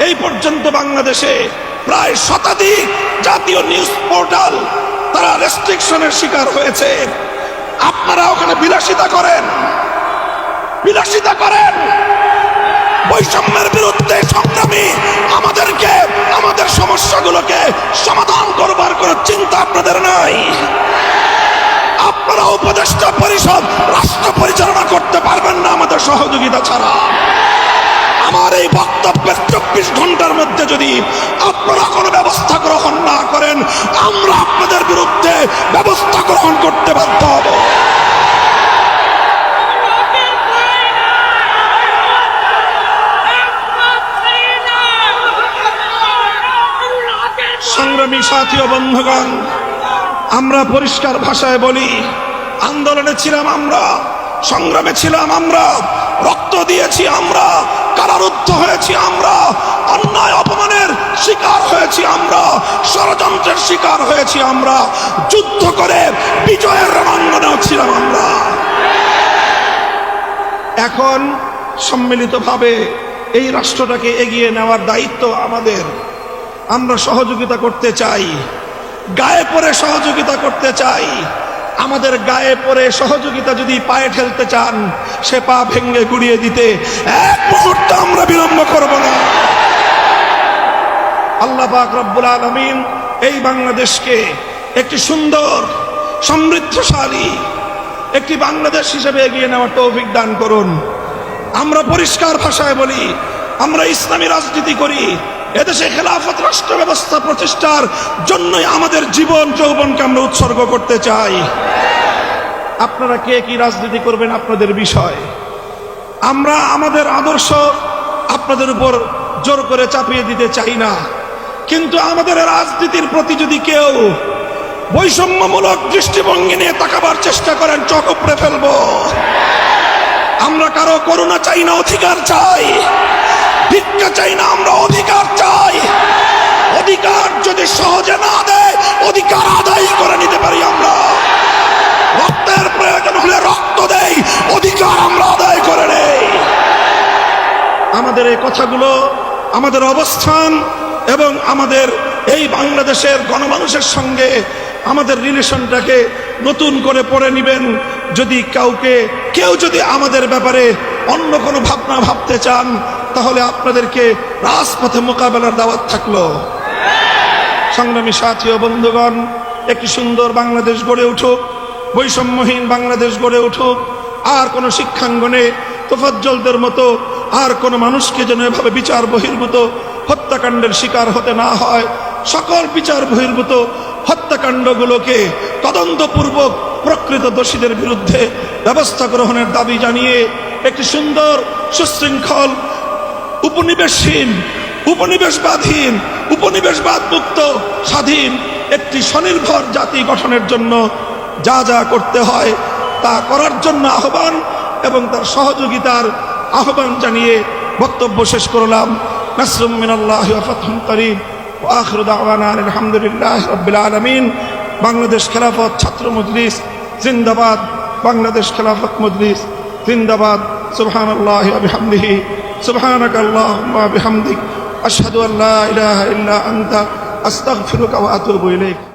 এই পর্যন্ত বাংলাদেশে প্রায় শতাধিক জাতীয় নিউজ পোর্টাল তারা রেস্ট্রিকশনের শিকার হয়েছে। আপনারা ওখানে বিলাসিতা করেন। বিলাসিতা করেন। বৈষম্যের বিরুদ্ধে সংগ্রামী আমাদেরকে, আমাদের সমস্যাগুলোকে সমাধান করবার কোনো চিন্তা আপনাদের নাই। আপনারা উপদেষ্টা পরিষদ, রাষ্ট্র পরিচালনা করতে পারবেন না আমাদের সহযোগিতা ছাড়া। আমার এই বক্তব্যের চব্বিশ ঘণ্টার মধ্যে যদি আপনারা কোনো ব্যবস্থা গ্রহণ না করেন, আমরা আপনাদের বিরুদ্ধে ব্যবস্থা গ্রহণ করতে বাধ্য হব। সংগ্রামী সাথী ও বন্ধুগণ, আমরা পরিষ্কার ভাষায় বলি, আন্দোলনে ছিলাম আমরা, সংগ্রামে ছিলাম আমরা, রক্ত দিয়েছি আমরা কারারুদ্ধ হয়েছি আমরা। অন্যায় অপমানের শিকার হয়েছি আমরা। ষড়যন্ত্রের শিকার হয়েছি আমরা। যুদ্ধ করে বিজয়ের রণাঙ্গনেও ছিলাম আমরা। এখন সম্মিলিতভাবে এই রাষ্ট্রটাকে এগিয়ে নেওয়ার দায়িত্ব আমাদের। আমরা সহযোগিতা করতে চাই। গায়ে পরে সহযোগিতা করতে চাই। আমাদের গায়ে পরে সহযোগিতা যদি পায়ে ঠেলতে চান, সে পা ভেঙ্গে গুড়িয়ে দিতে এক মুহূর্ত আমরা বিলম্ব করব না। আল্লাহ পাক রব্বুল আলমিন এই বাংলাদেশকে একটি সুন্দর, সমৃদ্ধশালী, একটি বাংলাদেশ হিসেবে এগিয়ে নেওয়ার তৌফিক দান করুন। আমরা পরিষ্কার ভাষায় বলি, আমরা ইসলামী রাজনীতি করি এদেশে খেলাফত, রাষ্ট্র ব্যবস্থা, প্রতিষ্ঠার জন্যই আমাদের জীবন, যৌবনকে আমরা উৎসর্গ করতে চাই। আপনারা কে কি রাজনীতি করবেন আপনাদের বিষয়? আমরা আমাদের আদর্শ আপনাদের উপর জোর করে চাপিয়ে দিতে চাই না। কিন্তু আমাদের রাজনীতির প্রতি যদি কেউ বৈষম্যমূলক দৃষ্টিভঙ্গি নিয়ে তাকাবার চেষ্টা করেন, চোখ উপড়ে ফেলব। আমরা কারও করুণা চাই না, অধিকার চাই। আমাদের এই কথাগুলো, আমাদের অবস্থান এবং আমাদের এই বাংলাদেশের গণমানুষের সঙ্গে আমাদের রিলেশনটাকে নতুন করে পড়ে নিবেন। যদি কাউকে, কেউ যদি আমাদের ব্যাপারে অন্য কোনো ভাবনা ভাবতে চান, তাহলে আপনাদেরকে রাজপথে মোকাবেলার দাওয়াত থাকল। সংগ্রামী সাথী ও বন্ধুগণ, একটি সুন্দর বাংলাদেশ গড়ে উঠুক, বৈষম্যহীন বাংলাদেশ গড়ে উঠুক, আর কোনো শিক্ষাঙ্গনে তোফাজ্জলদের মতো আর কোনো মানুষকে যেন এভাবে বিচার বহির্ভূত হত্যাকাণ্ডের শিকার হতে না হয়। সকল বিচার বহির্ভূত হত্যাকাণ্ডগুলোকে তদন্তপূর্বক প্রকৃত দোষীদের বিরুদ্ধে ব্যবস্থা গ্রহণের দাবি জানিয়ে একটি সুন্দর, সুশৃঙ্খল, উপনিবেশহীন উপনিবেশবাদহীন উপনিবেশবাদ মুক্ত স্বাধীন একটি স্বনির্ভর জাতি গঠনের জন্য যা যা করতে হয় তা করার জন্য আহ্বান এবং তার সহযোগিতার আহ্বান জানিয়ে বক্তব্য শেষ করলাম। নাসরুম মিনাল্লাহ ফাতহুম করিম। ওয়া আখিরু দাওয়ানা আলহামদুলিল্লাহ রাব্বিল আলামিন। বাংলাদেশ খেলাফত ছাত্র মজলিস, জিন্দাবাদ। বাংলাদেশ খেলাফত মজলিস, জিন্দাবাদ। সুবহানাল্লাহি ওয়া বিহামদিহি। সুবহানাকা আল্লাহুম্মা ওয়া বিহামদিক। আশহাদু আল্লা ইলাহা ইল্লা আনতা। আস্তাগফিরুকা ওয়া আতুবু ইলাইক।